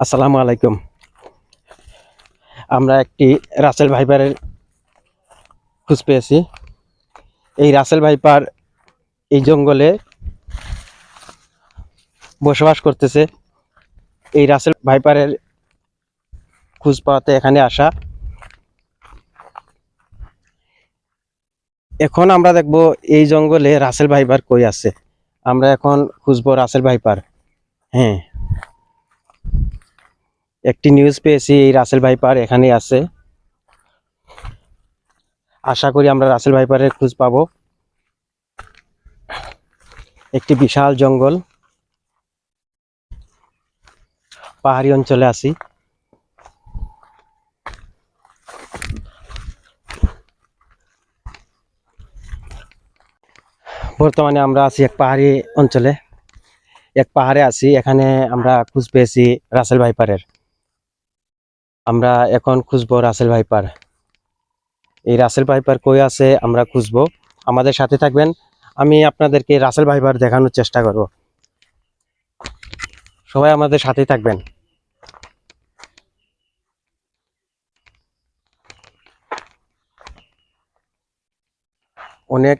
আসসালামু আলাইকুম। আমরা একটি রাসেল ভাইপারের খোঁজ পেয়েছি। এই রাসেল ভাইপার এই জঙ্গলে বসবাস করতেছে। এই রাসেল ভাইপারের খোঁজ পাওয়াতে এখানে আসা। এখন আমরা দেখব এই জঙ্গলে রাসেল ভাইপার কই আছে। আমরা এখন খুঁজবো রাসেল ভাইপার। হ্যাঁ। একটি নিউজ পেয়েছি, এই রাসেল ভাইপার এখানে আছে। আশা করি আমরা রাসেল ভাইপারের খোঁজ পাবো। একটি বিশাল জঙ্গল। পাহাড়ি অঞ্চলে আছি। বর্তমানে আমরা আছি এক পাহাড়ি অঞ্চলে। এক পাহাড়ে আছি, এখানে আমরা খুঁজ পেয়েছি রাসেল ভাইপারের আমরা এখন খুঁজবো রাসেল ভাইপার। এই রাসেল ভাইপার কই আছে আমরা খুঁজবো। আমাদের সাথে থাকবেন, আমি আপনাদেরকে রাসেল ভাইপার দেখানোর চেষ্টা করব। সবাই আমাদের সাথে থাকবেন। অনেক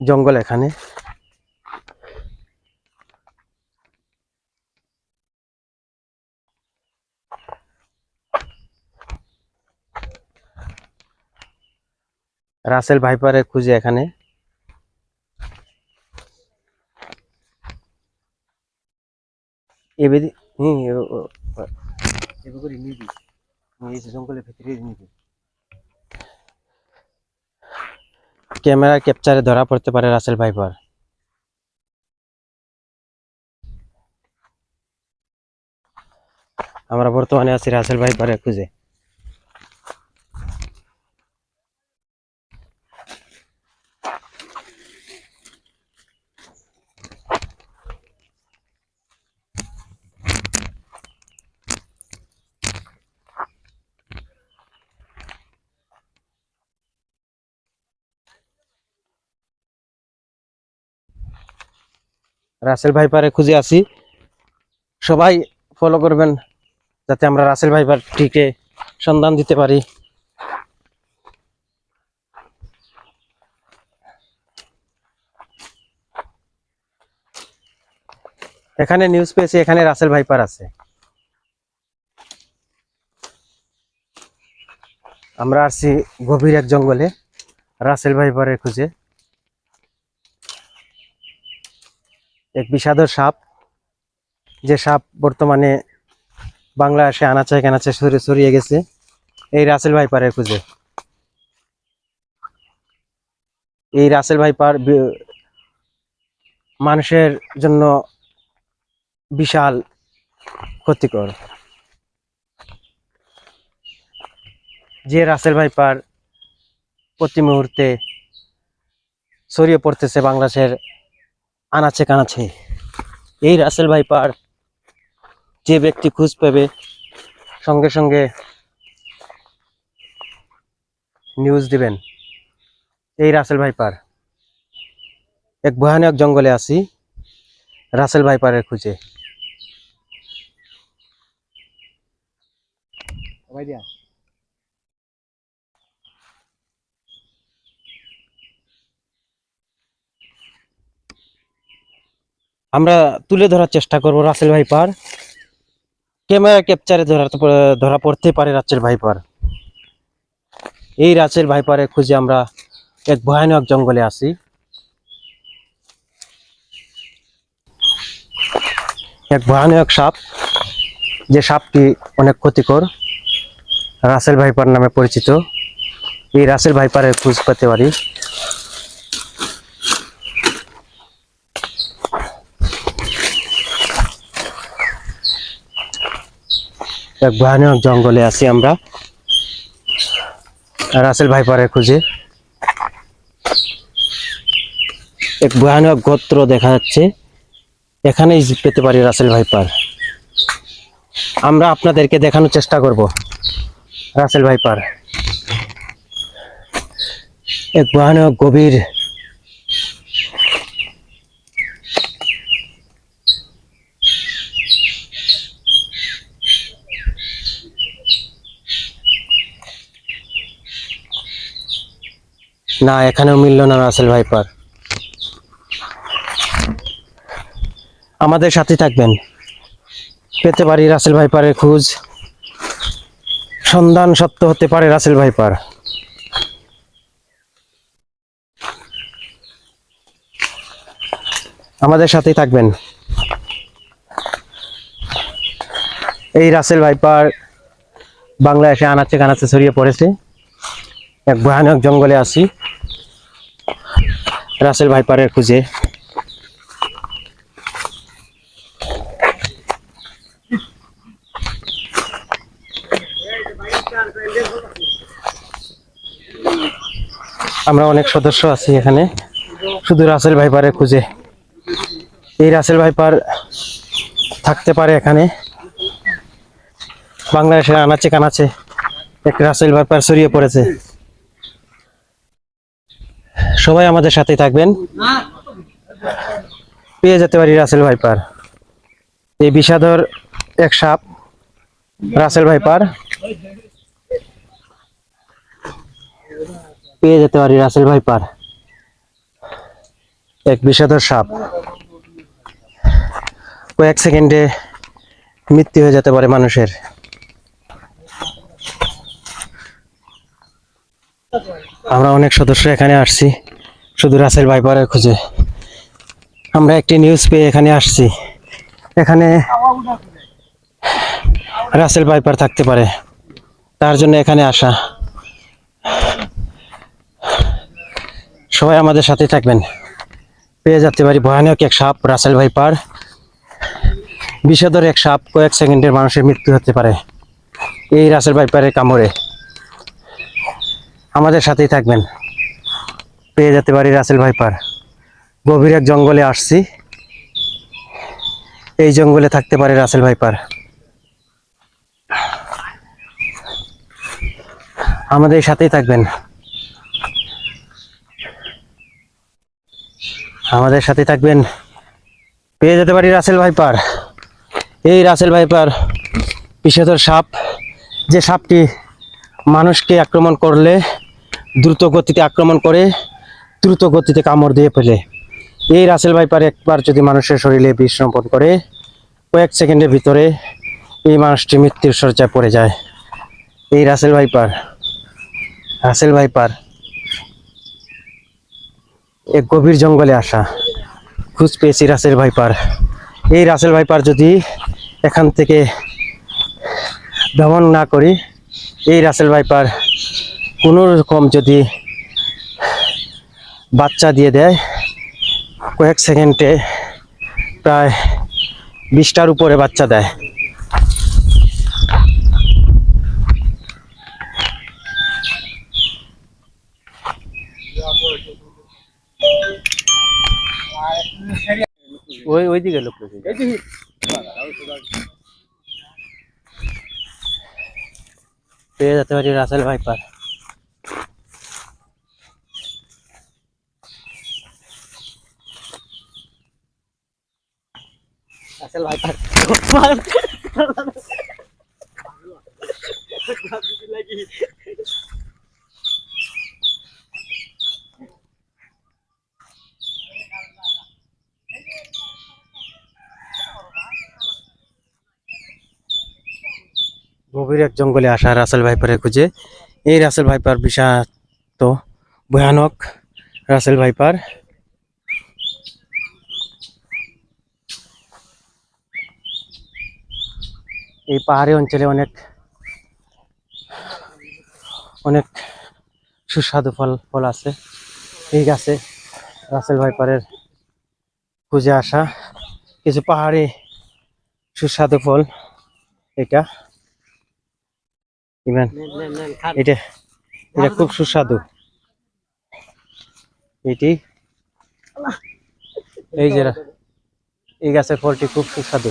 জঙ্গল এখানে। রাসেল ভাইপারের খুঁজে এখানে। এবেদি হুম, এ- ও- ও- করে নিবি। এই জঙ্গলের ভিতরে নিবি। ক্যামেরা ক্যাপচারে ধরা পড়তে পারে রাসেল ভাইপার। আমরা বর্তমানে আছি রাসেল ভাইপারের খুঁজে। রাসেল ভাইপারে খুঁজে আছি। সবাই ফলো করবেন, যাতে আমরা রাসেল ভাইপার টিকে সন্ধান দিতে পারি। এখানে নিউজ পেয়েছি, এখানে রাসেল ভাইপার আছে। আমরা আসছি গভীর এক জঙ্গলে, রাসেল ভাইপারের খুঁজে। এক বিষাদর সাপ। যে সাপ বর্তমানে বাংলা বাংলাদেশে আনাচে কানাচে সরে ছড়িয়ে গেছে। এই রাসেল ভাইপারের খুঁজে। এই রাসেল ভাইপার মানুষের জন্য বিশাল ক্ষতিকর। যে রাসেল ভাইপার প্রতি মুহূর্তে ছড়িয়ে পড়তেছে বাংলাদেশের আনাচে কানাচে। এই রাসেল ভাইপার যে ব্যক্তি খুঁজ পাবে, সঙ্গে সঙ্গে নিউজ দিবেন। এই রাসেল ভাইপার এক ভয়ানক জঙ্গলে আছি, রাসেল ভাইপারের খুঁজে। আমরা তুলে ধরার চেষ্টা করব রাসেল ভাইপার। ক্যামেরা ক্যাপচারে ধরা ধরা পড়তে পারে রাসেল ভাইপার। এই রাসেল ভাইপারে খুঁজে আমরা এক ভয়ানক জঙ্গলে আছি। এক ভয়ানক সাপ, যে সাপটি অনেক ক্ষতিকর, রাসেল ভাইপার নামে পরিচিত। এই রাসেল ভাইপারের খোঁজ পেতে পারি। এক ভয়ানক জঙ্গলে আছি আমরা। রাসেল ভাইপারের খুঁজে। এক ভয়ানক গোত্র দেখা যাচ্ছে। এখানেই পেতে পারি রাসেল ভাইপার। আমরা আপনাদেরকে দেখানোর চেষ্টা করব। Russell viper. এক ভয়ানক গভীর না, এখানেও মিলল না রাসেল ভাইপার। আমাদের সাথে থাকবেন। পেতে পারি রাসেল ভাইপারের খোঁজ। সন্ধান সত্য হতে পারে রাসেল ভাইপার। আমাদের সাথেই থাকবেন। এই রাসেল ভাইপার বাংলাদেশে আনাচে কানাচে ছড়িয়ে পড়েছে। এক ভয়ানক জঙ্গলে আছি। রাসেল ভাইপারের খুঁজে। আমরা অনেক সদস্য আছি এখানে, শুধু রাসেল ভাইপারের খুঁজে। এই রাসেল ভাইপার থাকতে পারে এখানে। বাংলাদেশের আনাচে কানাচে এক রাসেল ভাইপার ছড়িয়ে পড়েছে। সবাই আমাদের সাথে থাকবেন। পেয়ে যেতে পারি রাসেল ভাইপার। এই বিষাদর এক সাপ, রাসেল ভাইপার। পেয়ে যেতে পারি রাসেল ভাইপার। এক বিষাদর সাপ। কয়েক সেকেন্ডে মৃত্যু হয়ে যেতে পারে মানুষের। আমরা অনেক সদস্য এখানে আসছি। শুধু রাসেল ভাইপারের খুঁজে। আমরা একটি নিউজ পেয়ে এখানে আসছি। এখানে রাসেল ভাইপার থাকতে পারে। তার জন্য এখানে আসা। সবাই আমাদের সাথে থাকবেন। পেয়ে যেতে পারি ভয়ানক এক সাপ, রাসেল ভাইপার। বিষাদর এক সাপ কয়েক সেকেন্ডের মানুষের মৃত্যু হতে পারে এই রাসেল ভাইপারের কামড়ে। আমাদের সাথেই থাকবেন। পেয়ে যেতে পারি রাসেল ভাইপার। গভীর এক জঙ্গলে আসছি। এই জঙ্গলে থাকতে পারে রাসেল ভাইপার। আমাদের সাথেই থাকবেন। আমাদের সাথে থাকবেন। পেয়ে যেতে পারি রাসেল ভাইপার। এই রাসেল ভাইপার বিষধর সাপ, যে সাপটি মানুষকে আক্রমণ করলে, দ্রুত গতিতে আক্রমণ করে দ্রুত গতিতে কামড় দিয়ে ফেলে। এই রাসেল ভাইপার একবার যদি মানুষের শরীরে বিষ করে, কয়েক সেকেন্ডের ভিতরে এই মানুষটি মৃত্যুর সজ্জায় পড়ে যায়। এই রাসেল ভাইপার রাসেল ভাইপার, এক গভীর জঙ্গলে আসা। খুঁজ পেয়েছি রাসেল ভাইপার। এই রাসেল ভাইপার যদি এখান থেকে ভ্রমণ না করি, এই রাসেল ভাইপার কোনো রকম যদি বাচ্চা দিয়ে দেয়। কয়েক সেকেন্ডে প্রায় বিশটার উপরে বাচ্চা দেয়। ওই ওই দিকে লোক রয়েছে। পেয়ে যেতে পারি রাসেল ভাইপার। রাসেল ভাইপার গভীর এক জঙ্গলে আসা রাসেল ভাইপারের খুঁজে এই রাসেল ভাইপার বিষাক্ত ভয়ানক রাসেল ভাইপার এই পাহাড়ি অঞ্চলে অনেক অনেক সুস্বাদু ফল ফল আছে। এই গাছে রাসেল ভাইপারের খুঁজে আসা কিছু পাহাড়ি সুস্বাদু ফল, এটা। ইমরান এটা এটা খুব সুস্বাদু। এটি, এই যে, এই গাছের ফলটি খুব সুস্বাদু।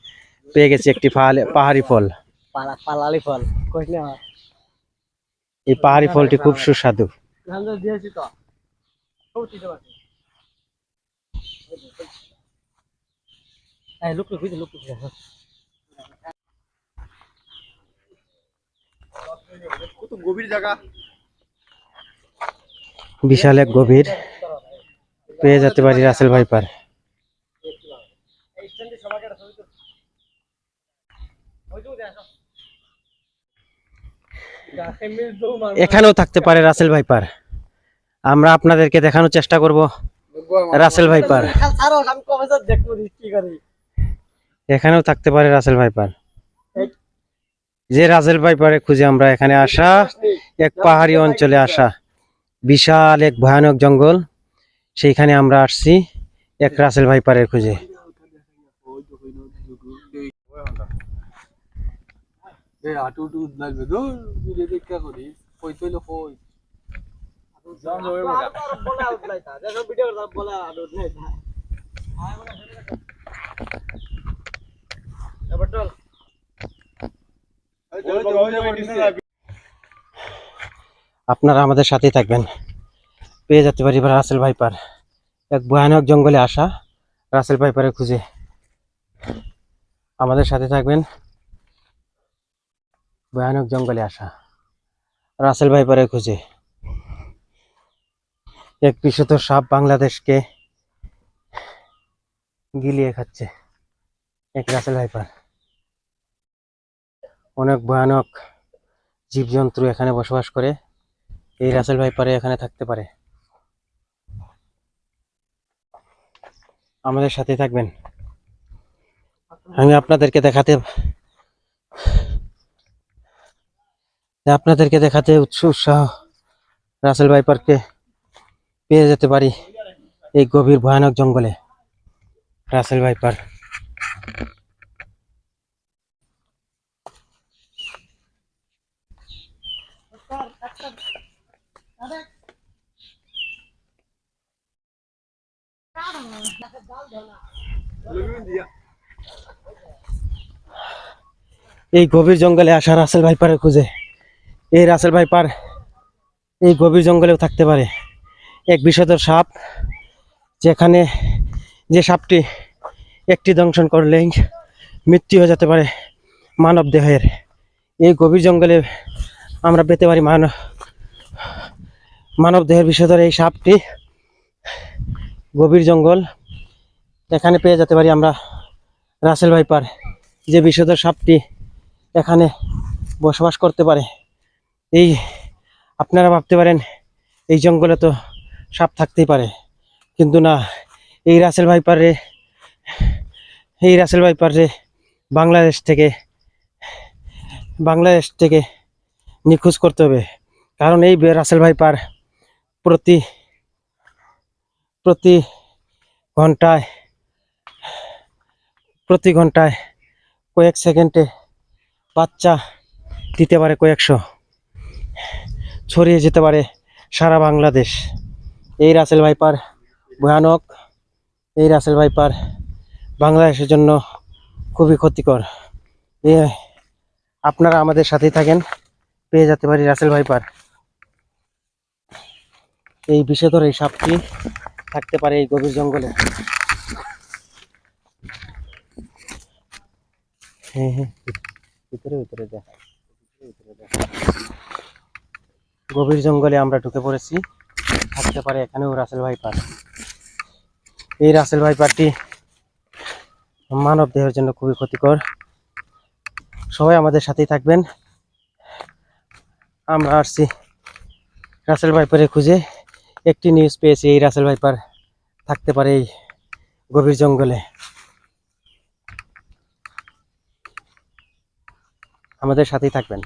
পেয়ে গেছি একটি পাহাড়ি- পাহাড়ি ফল। পালা পালালি ফল। এই পাহাড়ি ফলটি খুব সুস্বাদু। বিশাল এক গভীর। পেয়ে যেতে পারি রাসেল ভাইপার। এখানেও থাকতে পারে রাসেল ভাইপার। আমরা আপনাদেরকে দেখানোর চেষ্টা করব রাসেল ভাইপার। এখানেও থাকতে পারে রাসেল ভাইপার। যে রাসেল ভাইপারে খুঁজে আমরা এখানে আসা এক পাহাড়ি অঞ্চলে আসা। বিশাল এক ভয়ানক জঙ্গল। সেইখানে আমরা আসছি এক রাসেল ভাইপারের খুঁজে। এ আটু টু লাগবে ভিডিও দেখা করি কই তৈল কই আপনারা আমাদের সাথে থাকবেন। পেয়ে যেতে পারি এবার রাসেল ভাইপার। এক ভয়ানক জঙ্গলে আসা রাসেল ভাইপারের খুঁজে। আমাদের সাথে থাকবেন ভয়ানক জঙ্গলে আসা। রাসেল ভাইপারের খুঁজে। এক বিশত সাপ বাংলাদেশকে গিলিয়ে খাচ্ছে এক রাসেল ভাইপার অনেক ভয়ানক জীবজন্তু এখানে বসবাস করে। এই রাসেল ভাইপারে এখানে থাকতে পারে। আমাদের সাথে থাকবেন। আমি আপনাদেরকে দেখাতে আপনাদেরকে দেখাতে উৎস উৎসাহ রাসেল ভাইপারকে পেয়ে যেতে পারি এই গভীর ভয়ানক জঙ্গলে রাসেল ভাইপার। এই গভীর জঙ্গলে আসা রাসেল ভাইপারের খুঁজে এই রাসেল ভাইপার এই গভীর জঙ্গলেও থাকতে পারে। এক বিষধর সাপ, যেখানে যে সাপটি একটি দংশন করলেই মৃত্যু হয়ে যেতে পারে মানব দেহের। এই গভীর জঙ্গলে আমরা পেতে পারি মানব মানব দেহের বিষধর এই সাপটি। গভীর জঙ্গল, এখানে পেয়ে যেতে পারি আমরা রাসেল ভাইপার যে বিষধর সাপটি এখানে বসবাস করতে পারে। এই আপনারা ভাবতে পারেন, এই জঙ্গলে তো সাপ থাকতেই পারে। কিন্তু না, এই রাসেল ভাইপারে এই রাসেল ভাইপারে বাংলাদেশ থেকে বাংলাদেশ থেকে নিখোঁজ করতে হবে। কারণ এই রাসেল ভাইপার প্রতি প্রতি ঘন্টায় প্রতি ঘন্টায় কয়েক সেকেন্ডে বাচ্চা দিতে পারে কয়েকশো। ছড়িয়ে যেতে পারে সারা বাংলাদেশ। এই রাসেল ভাইপার ভয়ানক। এই রাসেল ভাইপার বাংলাদেশের জন্য খুবই ক্ষতিকর। আপনারা আমাদের সাথেই থাকেন। পেয়ে যেতে পারি রাসেল ভাইপার। এই বিষধর এই সাপটি থাকতে পারে এই গভীর জঙ্গলে। হ্যাঁ হ্যাঁ ভিতরে ভিতরে দেখ। ভিতরে দেখ। গভীর জঙ্গলে আমরা ঢুকে পড়েছি। থাকতে পারে এখানেও রাসেল ভাইপার। এই রাসেল ভাইপারটি মানব দেহের জন্য খুবই ক্ষতিকর। সবাই আমাদের সাথেই থাকবেন। আমরা আসছি রাসেল ভাইপারে খুঁজে। একটি নিউজ পেয়েছি, এই রাসেল ভাইপার থাকতে পারে এই গভীর জঙ্গলে। আমাদের সাথেই থাকবেন।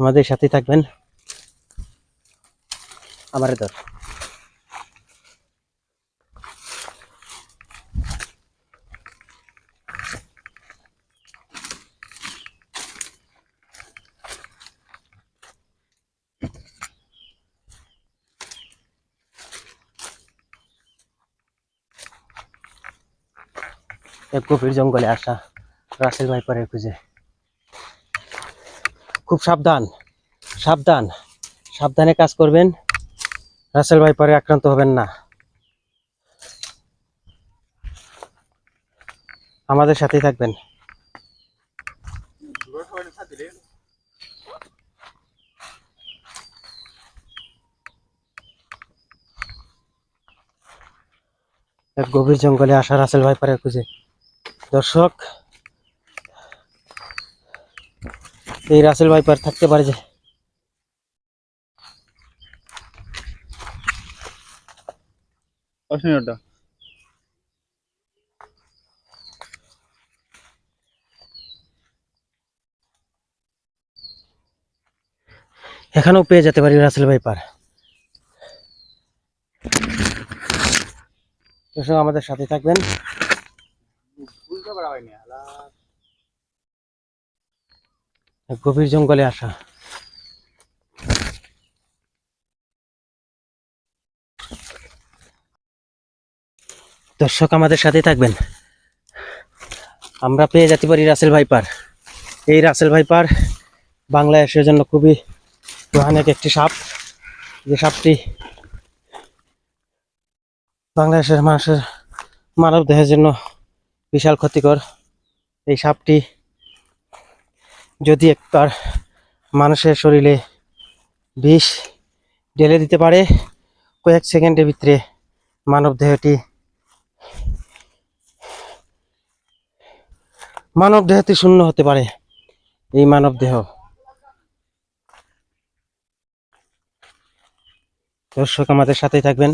আমাদের সাথে থাকবেন। আমার দর এক গভীর জঙ্গলে আসা রাসেল পরে খুঁজে। খুব সাবধান সাবধান, সাবধানে কাজ করবেন। রাসেল ভাই পরে আক্রান্ত হবেন না। আমাদের সাথেই থাকবেন। এক গভীর জঙ্গলে আসা রাসেল ভাইপারের খুঁজে। দর্শক এই রাসেল ভাইপার থাকতে পারে যে। এখানেও পেয়ে যেতে পারি রাসেল ভাইপার। আমাদের সাথে থাকবেন বুঝতে পারা হয়নি এক গভীর জঙ্গলে আসা। দর্শক আমাদের সাথে থাকবেন। আমরা পেয়ে যেতে পারি রাসেল ভাইপার। এই রাসেল ভাইপার বাংলাদেশের জন্য খুবই ভয়ানক একটি সাপ। যে সাপটি বাংলাদেশের মানুষের মানব দেহের জন্য বিশাল ক্ষতিকর। এই সাপটি যদি একবার মানুষের শরীরে বিষ ঢেলে দিতে পারে কয়েক সেকেন্ডের ভিতরে মানব দেহটি মানব দেহটি শূন্য হতে পারে এই মানব দেহ দর্শক আমাদের সাথেই থাকবেন।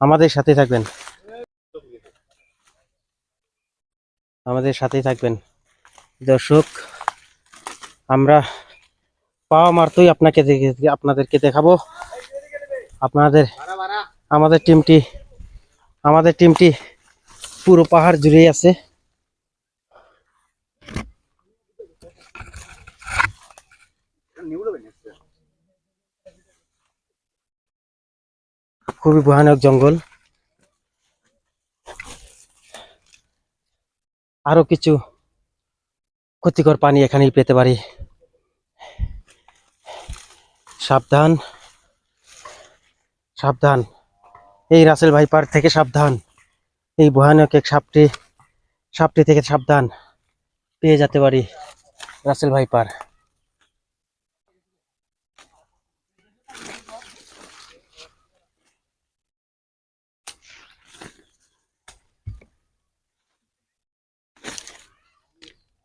আমাদের সাথে থাকবেন। আমাদের সাথেই থাকবেন। দর্শক, আমরা পাওয়া মারতেই আপনাকে আপনাদেরকে দেখাবো। আপনাদের আমাদের টিমটি আমাদের টিমটি পুরো পাহাড় জুড়েই আছে। খুবই ভয়ানক জঙ্গল। আরও কিছু ক্ষতিকর পানি এখানেই পেতে পারি। সাবধান। সাবধান। এই রাসেল ভাইপার থেকে সাবধান। এই ভয়ানক এক সাপটি সাপটি থেকে সাবধান। পেয়ে যেতে পারি রাসেল ভাইপার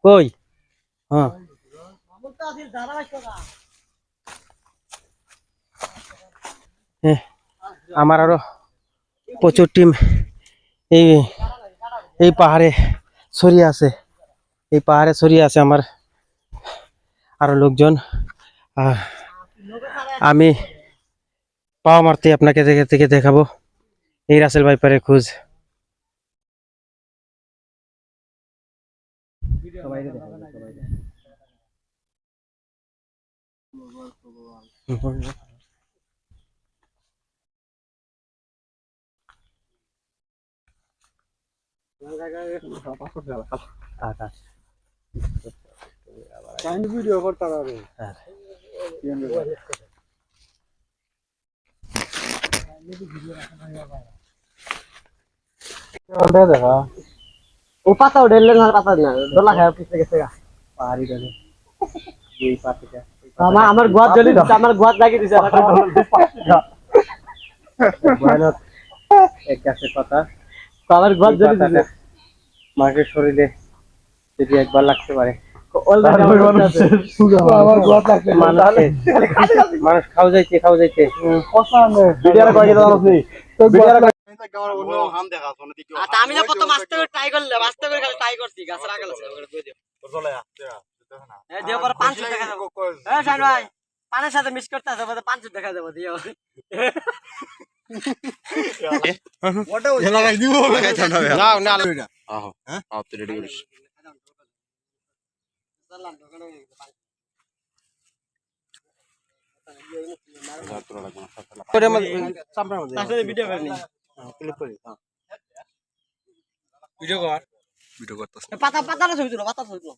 কই? হ্যাঁ। আমার আরও প্রচুর টিম এই এই পাহাড়ে ছড়িয়ে আছে। এই পাহাড়ে ছড়িয়ে আছে আমার আরও লোকজন। আমি পাওয়া মারতে আপনাকে থেকে দেখাবো। এই রাসেল ভাইপারের খোঁজ। ভিডিও করতে হ্যাঁ। দেখা ও পাতা উঠে পাতা না দোলা খায় পিছনে গেছে পাহাড়ি এই পাখিটা আমার আমার গোয়াত জ্বলি আমার গোয়াত লাগিয়ে দিছে ভয়ানক এক গাছের পাতা আমার গোয়াত জ্বলি দিছে। মানুষের শরীরে যদি একবার লাগতে পারে। মানুষ খাও যাইতে খাও যাইতে। আচ্ছা আমি না প্রথম আস্তে করে ট্রাই করলাম। আস্তে করে খালি ট্রাই করছি গাছের আগে আছে ওগুলো পাঁচ দেখা ভাই পানের সাথে মিক্স করতে পাঁচ যাবে দিও। হ্যাঁ। ভিডিও কর ভিডিও করতেছ। পাতা পাতাটা ছবি তুলো পাতা ছবি তুলো।